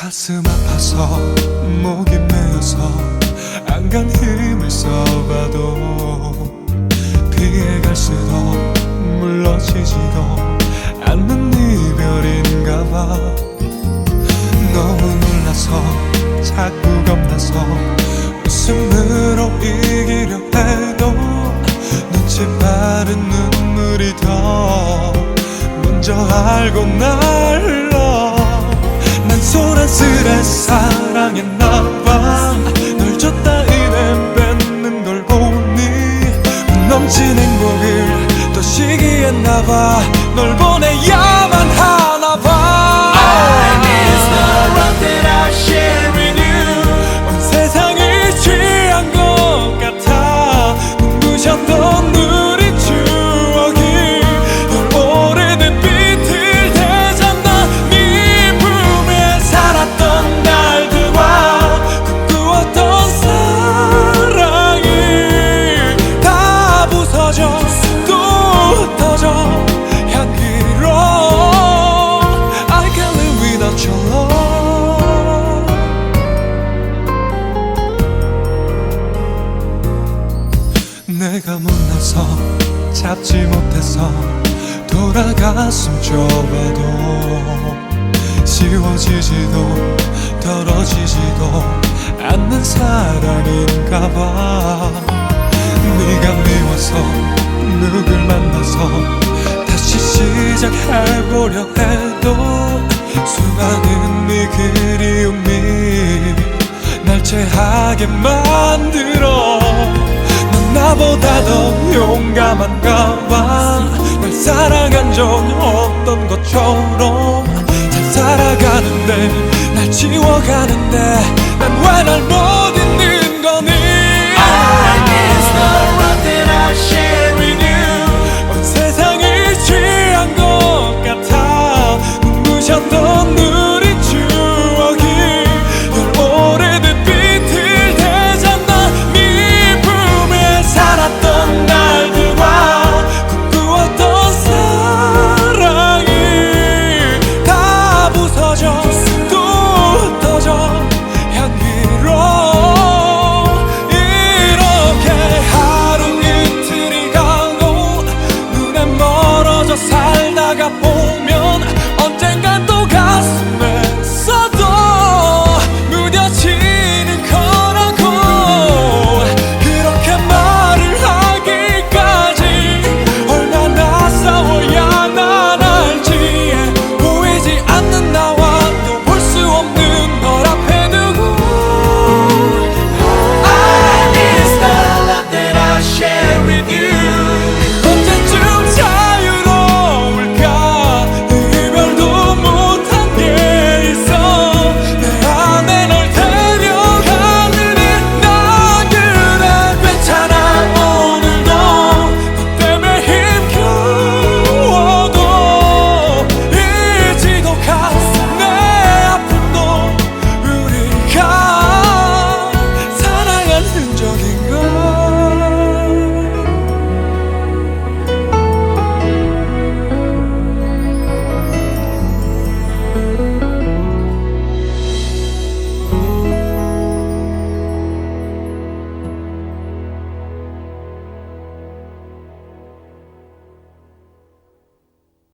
가슴 아파서 목이 메어서 안간 힘을 써봐도 피해갈수록 물러지지도 않는 이별인가 봐. 너무 놀라서 자꾸 겁나서 웃음으로 이기려 해도 눈치 빠른 눈물이 더 먼저 알고 날 난 소란스레 사랑했나 못나서 잡지 못해서 돌아갔음 좁아도 쉬워지지도 떨어지지도 않는 사랑인가봐. 네가 미워서 누굴 만나서 다시 시작해보려 해도 수많은 네 그리움이 날 체하게 만들어 넌 나보다 더 용감한가 봐날 사랑한 적 없던 것처럼 잘 살아가는데 날 지워가는데 난 왜날 모르